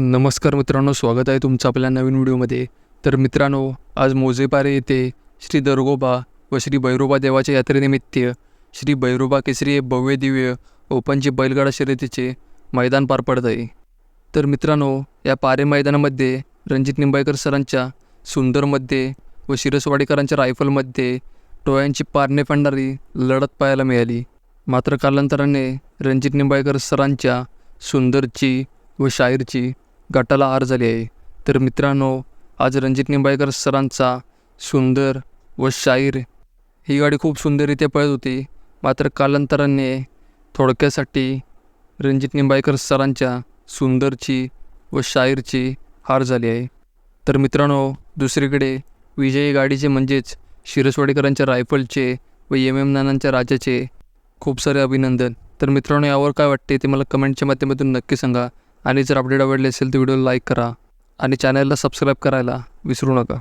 नमस्कार मित्रांनो स्वागत आहे तुमचं आपल्या नवीन व्हिडिओमध्ये. तर मित्रांनो आज मोजेपारे येथे श्री दरगोबा व श्री भैरोबा देवाच्या यात्रेनिमित्त श्री भैरोबा केसरी हे भव्य दिव्य ओपनचे बैलगाडा शर्यतीचे मैदान पार पडत आहे. तर मित्रांनो या पारे मैदानामध्ये रणजित निंबाळकर सरांच्या सुंदरमध्ये व शिरसवाडीकरांच्या रायफलमध्ये टोळ्यांची पारणे फाडणारी लढत पाहायला मिळाली. मात्र कालांतराने रणजित निंबाळकर सरांच्या सुंदरची व शाहीरची गटाला हार झाली आहे. तर मित्रांनो आज रणजित निंबाळकर सरांचा सुंदर व शाहीर ही गाडी खूप सुंदररित्या पळत होती. मात्र कालांतराने थोडक्यासाठी रणजित निंबाळकर सरांच्या सुंदरची व शाहीरची हार झाली आहे. तर मित्रांनो दुसरीकडे विजयी गाडीचे म्हणजेच शिरसवाडेकरांच्या रायफलचे व एम एम नानांच्या राजाचे खूप सारे अभिनंदन. तर मित्रांनो यावर काय वाटते ते मला कमेंटच्या माध्यमातून नक्की सांगा. आणि जर अपडेट आवडले असेल तर व्हिडिओला लाईक करा आणि चॅनलला सबस्क्राईब करायला विसरू नका.